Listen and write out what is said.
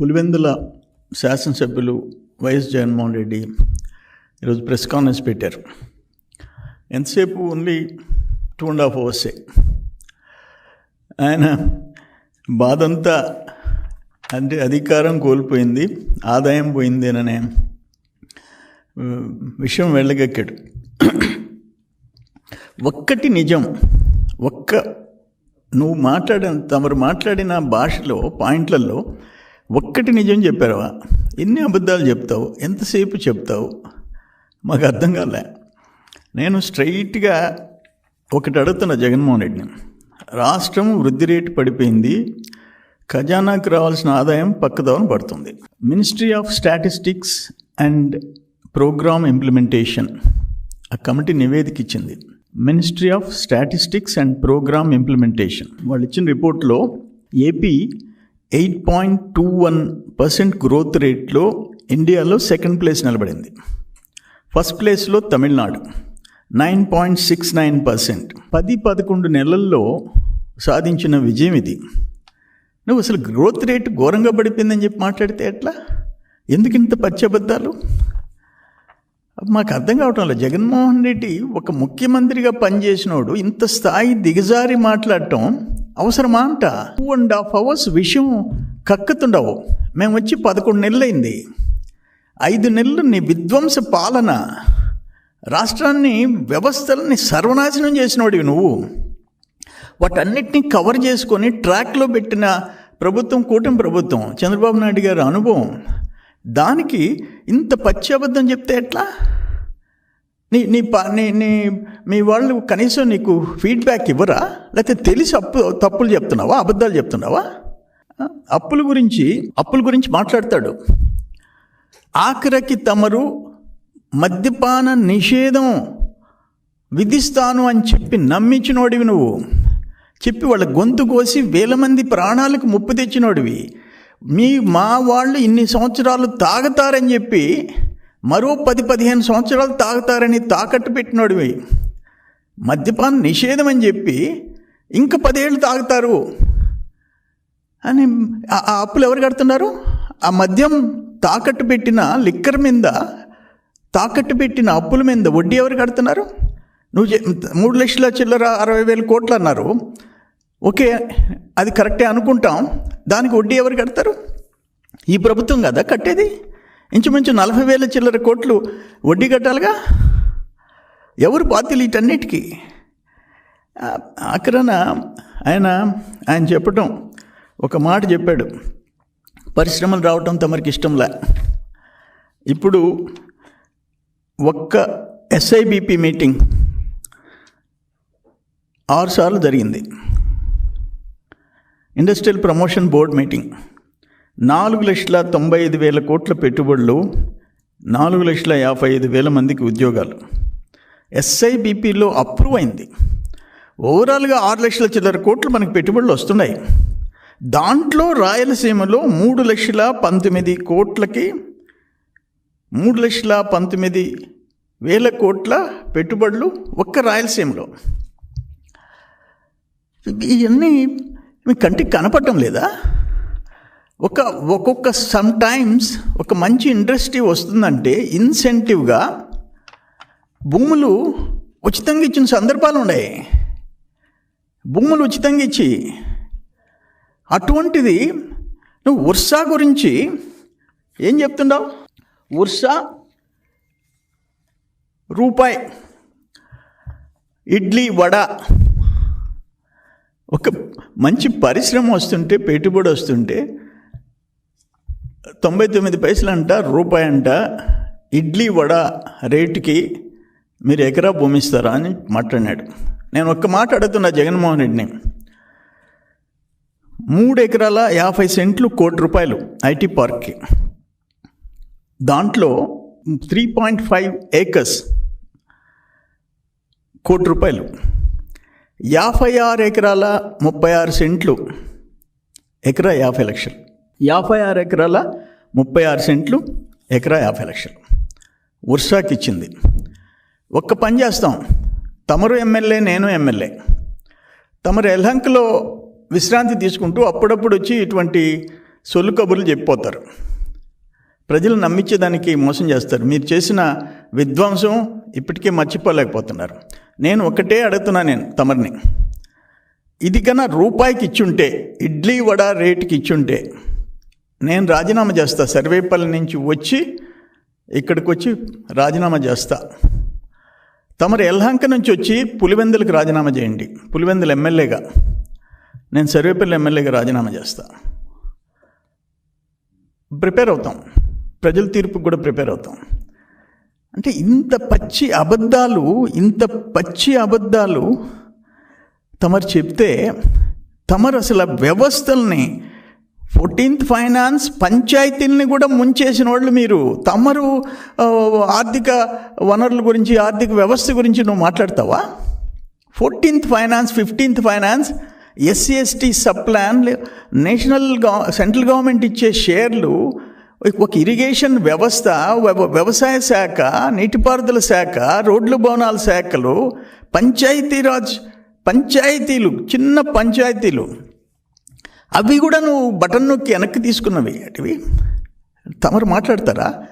పులివెందుల శాసనసభ్యులు వైఎస్ జగన్మోహన్ రెడ్డి ఈరోజు press conference పెట్టారు. ఎంతసేపు? ఓన్లీ టూ అండ్ హాఫ్ అవర్సే ఆయన బాధంతా అంటే అధికారం కోల్పోయింది ఆదాయం పోయిందేననే విషయం వెళ్ళగక్కాడు. ఒక్కటి నిజం ఒక్క నువ్వు మాట్లాడిన తమరు మాట్లాడిన భాషలో పాయింట్లలో ఒక్కటి నిజం చెప్పారవా? ఎన్ని అబద్ధాలు చెప్తావు? ఎంతసేపు చెప్తావు? మాకు అర్థం కాలే. నేను స్ట్రైట్గా ఒకటి అడుగుతున్నా జగన్మోహన్ రెడ్డిని. రాష్ట్రం వృద్ధి రేటు పడిపోయింది. ఖజానాకు రావాల్సిన ఆదాయం పక్కదోవన పడుతుంది. Ministry of statistics and programme implementation ఆ కమిటీ నివేదిక ఇచ్చింది. Ministry of statistics and programme implementation వాళ్ళు ఇచ్చిన రిపోర్ట్లో AP eight point two one percent growth రేట్లో ఇండియాలో సెకండ్ ప్లేస్ నిలబడింది. ఫస్ట్ ప్లేస్లో Tamil Nadu nine point six nine percent. పది పదకొండు నెలల్లో సాధించిన విజయం ఇది. నువ్వు అసలు గ్రోత్ రేట్ ఘోరంగా పడిపోయిందని చెప్పి మాట్లాడితే ఎట్లా? ఎందుకు ఇంత పచ్చబద్ధాలు మాకు అర్థం కావటం లేదు. జగన్మోహన్ రెడ్డి ఒక ముఖ్యమంత్రిగా పనిచేసినోడు ఇంత స్థాయి దిగజారి మాట్లాడటం అవసరమా అంట. టూ అండ్ హాఫ్ అవర్స్ విషయం కక్కుతుండవు. మేము వచ్చి పదకొండు నెలలైంది. ఐదు నెలలు నీ విధ్వంస పాలన రాష్ట్రాన్ని వ్యవస్థలని సర్వనాశనం చేసినోడివి నువ్వు. వాటన్నిటినీ కవర్ చేసుకొని ట్రాక్లో పెట్టిన ప్రభుత్వం కూటమి ప్రభుత్వం చంద్రబాబు నాయుడు గారి అనుభవం. దానికి ఇంత పచ్చి అబద్ధం చెప్తే ఎట్లా? నీ నీ ప నీ నీ మీ వాళ్ళు కనీసం నీకు ఫీడ్బ్యాక్ ఇవ్వరా? లేకపోతే తెలిసి అప్పు తప్పులు చెప్తున్నావా? అబద్ధాలు చెప్తున్నావా? అప్పుల గురించి అప్పుల గురించి మాట్లాడతాడు. ఆఖరికి తమరు మద్యపాన నిషేధం విధిస్తాను అని చెప్పి నమ్మించినోడివి నువ్వు. చెప్పి వాళ్ళ గొంతు కోసి వేల మంది ప్రాణాలకు ముప్పు తెచ్చినోడివి. మీ మా వాళ్ళు ఇన్ని సంవత్సరాలు తాగుతారని చెప్పి మరో పది పదిహేను సంవత్సరాలు తాగుతారని తాకట్టు పెట్టినోడివి. మద్యపానం నిషేధం అని చెప్పి ఇంకా పదేళ్ళు తాగుతారు. అని ఆ- అప్పులు ఎవరు కడుతున్నారు? ఆ మద్యం తాకట్టు పెట్టిన లిక్కర్ మీద తాకట్టు పెట్టిన అప్పుల మీద వడ్డీ ఎవరు కడుతున్నారు? నువ్వు మూడు లక్షల చిల్లర అరవై వేల కోట్లు అన్నారు. ఓకే అది కరెక్టే అనుకుంటాం. దానికి వడ్డీ ఎవరు కడతారు? ఈ ప్రభుత్వం కదా కట్టేది? ఇంచుమించు నలభై వేల చిల్లర కోట్లు వడ్డీ కట్టాలిగా? ఎవరు బాధ్యులు వీటన్నిటికీ? ఆ- ఆయన ఆయన చెప్పటం ఒక మాట చెప్పాడు. పరిశ్రమలు రావటం తమరికి ఇష్టంలే. ఇప్పుడు ఒక్క ఎస్ఐబిపి మీటింగ్ ఆరు సార్లు జరిగింది. Industrial promotion board meeting. నాలుగు లక్షల తొంభై ఐదు వేల కోట్ల పెట్టుబడులు నాలుగు లక్షల యాభై ఐదు వేల మందికి ఉద్యోగాలు. ఎస్ఐబిపిలో అప్రూవ్ అయింది. ఓవరాల్గా ఆరు లక్షల చిల్లర కోట్లు మనకి పెట్టుబడులు వస్తున్నాయి. దాంట్లో రాయలసీమలో మూడు లక్షల పంతొమ్మిది కోట్లకి మూడు లక్షల పంతొమ్మిది వేల కోట్ల పెట్టుబడులు ఒక్క రాయలసీమలో. ఇవన్నీ మీ కంటికి కనపడటం లేదా? ఒక ఒక్కొక్క సమ్ టైమ్స్ ఒక మంచి ఇండస్ట్రీ వస్తుందంటే ఇన్సెంటివ్గా భూములు ఉచితంగా ఇచ్చిన సందర్భాలు ఉన్నాయి. భూములు ఉచితంగా ఇచ్చి అటువంటిది నువ్వు ఉర్సా గురించి ఏం చెప్తున్నావు ఉర్సా రూపాయి ఇడ్లీ వడ ఒక మంచి పరిశ్రమ వస్తుంటే పెట్టుబడి వస్తుంటే తొంభై తొమ్మిది పైసలు అంట రూపాయి అంట ఇడ్లీ వడ రేటుకి మీరు ఎకరా భూమిస్తారా అని మాట్లాడినాడు. నేను ఒక్క మాట అడుగుతున్నా జగన్మోహన్ రెడ్డిని. మూడు ఎకరాల యాభై సెంట్లు కోటి రూపాయలు ఐటీ పార్క్కి. దాంట్లో త్రీ పాయింట్ ఫైవ్ ఏకర్స్ కోటి రూపాయలు. యాభై ఆరు ఎకరాల ముప్పై ఆరు సెంట్లు ఎకరా యాభై లక్షలు. యాభై ఆరు ఎకరాల ముప్పై ఆరు సెంట్లు ఎకరా యాభై లక్షలు. ఉర్సాకి ఇచ్చింది ఒక్క పని చేస్తాం. తమరు ఎమ్మెల్యే నేను ఎమ్మెల్యే. తమరు ఎల్హంక్లో విశ్రాంతి తీసుకుంటూ అప్పుడప్పుడు వచ్చి ఇటువంటి సొల్లు కబుర్లు చెప్పిపోతారు. ప్రజలు నమ్మించేదానికి మోసం చేస్తారు. మీరు చేసిన విధ్వంసం ఇప్పటికే మర్చిపోలేకపోతున్నారు. నేను ఒకటే అడుగుతున్నా నేను తమరిని. ఇది కన్నా రూపాయికి ఇచ్చుంటే ఇడ్లీ వడ రేటుకి ఇచ్చుంటే నేను రాజీనామా చేస్తా. సర్వేపల్లి నుంచి వచ్చి ఇక్కడికి వచ్చి రాజీనామా చేస్తా. తమరు ఎల్హంక నుంచి వచ్చి పులివెందులకు రాజీనామా చేయండి. పులివెందులు ఎమ్మెల్యేగా. నేను సర్వేపల్లి ఎమ్మెల్యేగా రాజీనామా చేస్తా. ప్రిపేర్ అవుతాం. ప్రజల తీర్పుకు కూడా ప్రిపేర్ అవుతాం. అంటే ఇంత పచ్చి అబద్ధాలు ఇంత పచ్చి అబద్ధాలు తమరు చెప్తే తమరు అసలు ఆ వ్యవస్థల్ని ఫోర్టీన్త్ ఫైనాన్స్ పంచాయతీల్ని కూడా ముంచేసిన వాళ్ళు మీరు. తమరు ఆర్థిక వనరుల గురించి ఆర్థిక వ్యవస్థ గురించి నువ్వు మాట్లాడతావా? Fourteenth finance fifteenth finance SC ST sub plan national gov central government ఇచ్చే షేర్లు ఒక ఇరిగేషన్ వ్యవస్థ వ్యవసాయ శాఖ నీటిపారుదల శాఖ రోడ్లు భవనాల శాఖలు పంచాయతీరాజ్ పంచాయతీలు చిన్న పంచాయతీలు అవి కూడా నువ్వు బటన్ నొక్కి వెనక్కి తీసుకున్నవి అటువి. తమరు మాట్లాడతారా?